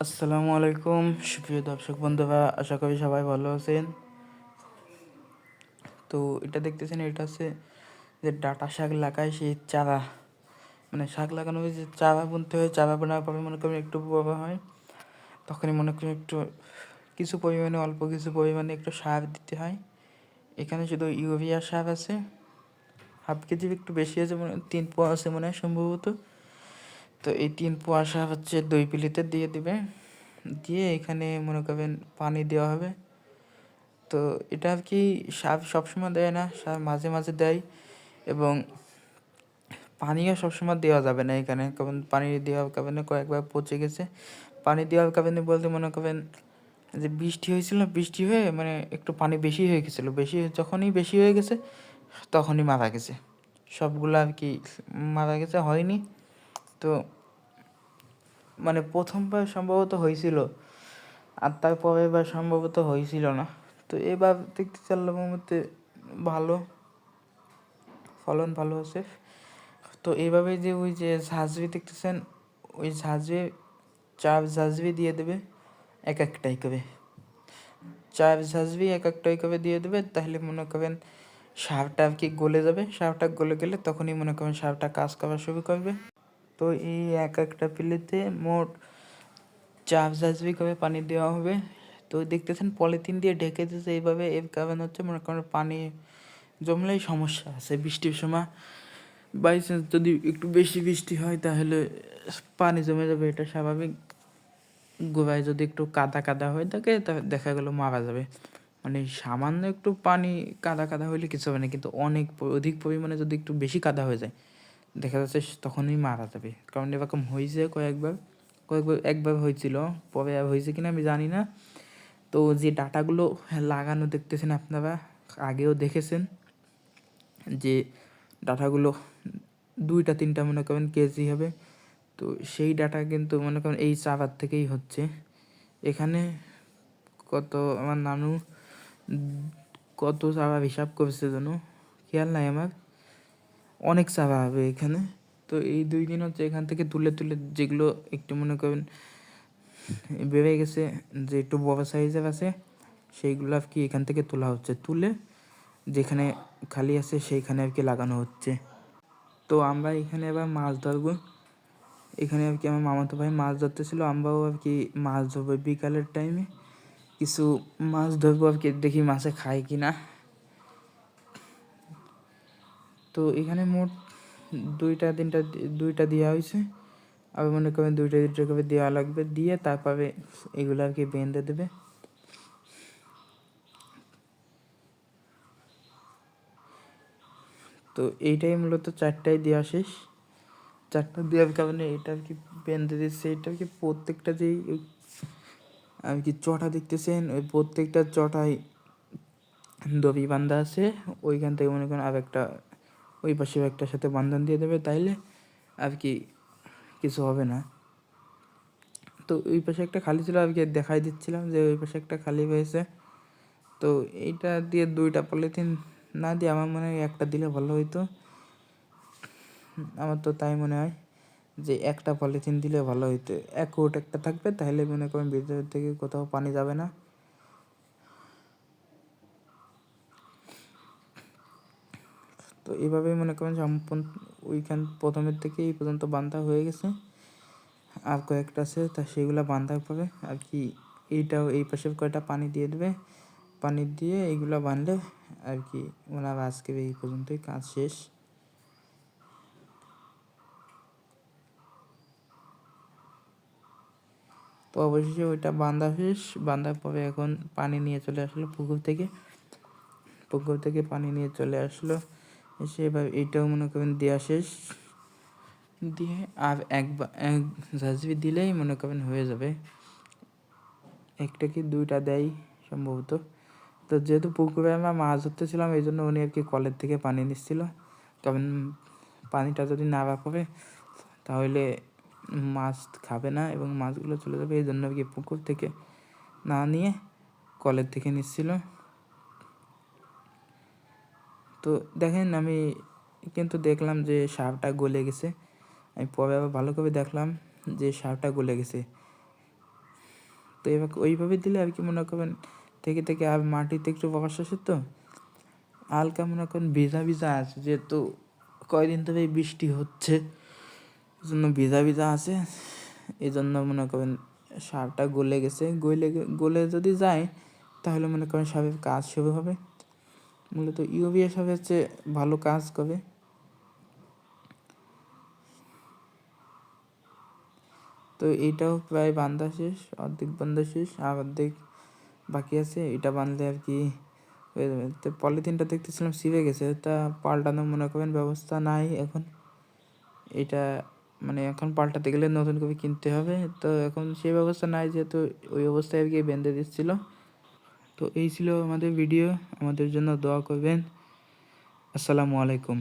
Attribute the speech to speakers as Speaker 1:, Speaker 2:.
Speaker 1: আসসালামু আলাইকুম, সুপ্রিয় দর্শক বন্ধুরা, আশা করি সবাই ভালো আছেন। তো এটা দেখতেছেন, এটা হচ্ছে যে ডাটা শাক লাগায় সেই চারা। মানে শাক লাগানো যে চারা বুনতে হয়, চারা বোনার পরে মনে করেন একটু বড় হয়। তখনই মনে করেন একটু কিছু পরিমাণে, অল্প কিছু পরিমাণে একটু সার দিতে হয়। এখানে শুধু ইউরিয়া সার আছে। হাফ কেজি একটু বেশি আছে মনে তিন পোয়া আছে মনে হয় সম্ভবত। তো এই তিন পোয়া সার হচ্ছে দুই পিলিতে দিয়ে দিবে। দিয়ে এখানে মনে করবেন পানি দেওয়া হবে। তো এটা আর কি সার সবসময় দেয় না সার মাঝে মাঝে দেয় এবং পানিও সবসময় দেওয়া যাবে না এখানে। কারণ পানি দেওয়ার কারণে কয়েকবার পচে গেছে। পানি দেওয়ার কারণে বলতে মনে করেন যে বৃষ্টি হয়েছিল, বৃষ্টি হয়ে মানে একটু পানি বেশি হয়ে গেছিল। বেশি যখনই বেশি হয়ে গেছে, তখনই মারা গেছে। সবগুলো আর কি মারা গেছে, হয়নি। তো মানে প্রথমবার সম্ভবত হয়েছিল আর তারপরে এবার সম্ভবত হয়েছিল না। তো এবার দেখতে চাইলাম মধ্যে ভালো, ফলন ভালো আছে। তো এইভাবে যে ওই যে ঝাঁঝরি দেখতেছেন, ওই ঝাঁঝরি চার ঝাঁঝরি দিয়ে দেবে, এক একটাই করে। চার ঝাঁঝরি এক একটাই করে দিয়ে দেবে, তাহলে মনে করেন সারটা আর কি গলে যাবে। সারটা গলে গেলে তখনই মনে করেন সারটা কাজ করা শুরু করবে। তো এই এক একটা পিলেতে মোট চার ঝাঁঝরি করে পানি দেওয়া হবে। তো দেখতেছেন, পলিথিন দিয়ে ঢেকে দিয়েছে, এইভাবে এর কারণ হচ্ছে মনে করেন পানি জমলেই সমস্যা আছে। বৃষ্টির সময় বাই চান্স যদি একটু বেশি বৃষ্টি হয়, তাহলে পানি জমে যাবে, এটা স্বাভাবিক। গোড়ায় যদি একটু কাদা কাদা হয়ে থাকে দেখা গেলো মারা যাবে। মানে সামান্য একটু পানি কাদা কাদা হইলে কিছু হবে না, কিন্তু অনেক অধিক পরিমাণে যদি একটু বেশি কাদা হয়ে যায় দেখা যাচ্ছে তখনই মারা যাবে। কারণ এরকম হয়েছে কয়েকবার কয়েকবার, একবার হয়েছিল, পরে আর হয়েছে কিনা আমি জানি না। তো যে ডাটাগুলো লাগানো দেখতেছেন আপনারা, আগেও দেখেছেন যে ডাটাগুলো দুইটা, তিনটা মনে করেন কেজি হবে। তো সেই ডাটা কিন্তু মনে করেন এই চাবার থেকেই হচ্ছে। এখানে কত আমার নানু, কত চাবা হিসাব করেছে যেন? খেয়াল নাই আমার। অনেক চাবা হবে এখানে। তো এই দুই দিন হচ্ছে এখান থেকে তুলে তুলে যেগুলো একটু মনে করেন, বেড়ে গেছে, যে একটু বড় সাইজের আছে, সেইগুলো আর কি এখান থেকে তোলা হচ্ছে। তুলে যেখানে খালি আছে সেইখানে আর কি লাগানো হচ্ছে। তো আমরা এখানে এবার মাছ ধরবো। এখানে আর কি আমার মামাতো ভাই মাছ ধরতেছিল, আমরাও আর কি মাছ ধরবো বিকালের টাইমে কিছু মাছ ধরবো আর কি, দেখি মাছে খায় কি না তো এখানে মোট দুইটা, তিনটা, দুইটা দেওয়া হয়েছে। আবার মনে করেন দুইটা দুইটা করে দেওয়া লাগবে। দিয়ে তারপরে এগুলো আর কি বেঁধে দেবে। তো এইটাই মূলত চারটায় দেওয়া শেষ। চারটা দেওয়ার কারণে এটা আর কি বেঁধে দিচ্ছে। এটা আর কি প্রত্যেকটা যেই আর কি চটা দেখতেছেন, ওই প্রত্যেকটা চটায় দবি বান্ধা আছে। ওইখান থেকে মনে করেন আর একটা ওই পাশে একটার সাথে বান্ধন দিয়ে দেবে, তাইলে আর কি কিছু হবে না। তো ওই পাশে একটা খালি ছিল, আর কি দেখাই দিচ্ছিলাম যে ওই পাশে একটা খালি হয়েছে। তো এইটা দিয়ে দুইটা পলিথিন না দিয়ে আমার মনে হয় একটা দিলে ভালো হইতো। আমার তো তাই মনে হয় যে একটা পলিথিন দিলে ভালো হইতো। এক কোট একটা থাকবে তাহলে মনে করেন ভিতর থেকে কোথাও পানি যাবে না। তো এইভাবেই মনে করেন সম্পূর্ণ ওইখান প্রথমের থেকে এই পর্যন্ত বান্ধা হয়ে গেছে। আর কয়েকটা আছে, তা সেগুলো বাঁধার পরে আর কি এইটাও এই পাশে কয়টা পানি দিয়ে দেবে। পানি দিয়ে এইগুলো বাঁধলে আর কি ওনার আজকে এই পর্যন্তই কাজ শেষ। তো অবশেষে ওইটা বাঁধা শেষ বাঁধার পরে এখন পানি নিয়ে চলে আসলো পুকুর থেকে। পুকুর থেকে পানি নিয়ে চলে আসলো। এসে এবার এইটাও মনে করেন দেওয়া শেষ। দিয়ে আর একবার, এক দিলেই মনে করেন হয়ে যাবে। একটা কি দুইটা দেয় সম্ভবত। তো যেহেতু পুকুরে আমরা মাছ ধরতেছিলাম, এই জন্য উনি আর কি কলের থেকে পানি নিচ্ছিল। কারণ পানিটা যদি না পড়ে তাহলে মাছ খাবে না এবং মাছগুলো চলে যাবে। এই জন্য আর কি পুকুর থেকে না নিয়ে কলের থেকে নিচ্ছিল। তো দেখেন আমি কিন্তু দেখলাম যে সাপটা গলে গেছে। আমি পরে আবার ভালো করে দেখলাম যে সাপটা গলে গেছে। তো এবার ওইভাবে দিলে আর কি মনে করবেন, থেকে থেকে আর মাটিতে একটু বয়স আছে তো হালকা মনে করেন ভিজা ভিজা আছে, যেহেতু কয়দিন ধরে বৃষ্টি হচ্ছে জন্য ভিজা ভিজা আছে। এই জন্য মনে করেন সারটা গলে গেছে। গলে গলে যদি যায়, তাহলে মনে করেন সারের কাজ শুরু হবে। মূলত সার হচ্ছে ভালো কাজ করে। তো এইটাও প্রায় বান্ধা শেষ, অর্ধেক বান্ধা শেষ, আর অর্ধেক বাকি আছে। এটা বাঁধলে আর কি তো পলিথিনটা দেখতেছিলাম ছিঁড়ে গেছে, তা পাল্টানো মনে করেন ব্যবস্থা নাই এখন। এটা মানে এখন পাল্টাতে গেলে নতুন করে কিনতে হবে। তো এখন সেই ব্যবস্থা নাই, যেহেতু ওই অবস্থায় আর কি বেঁধে দিচ্ছিল। তো এই ছিল আমাদের ভিডিও আমাদের জন্য দোয়া করবেন। আসসালামু আলাইকুম।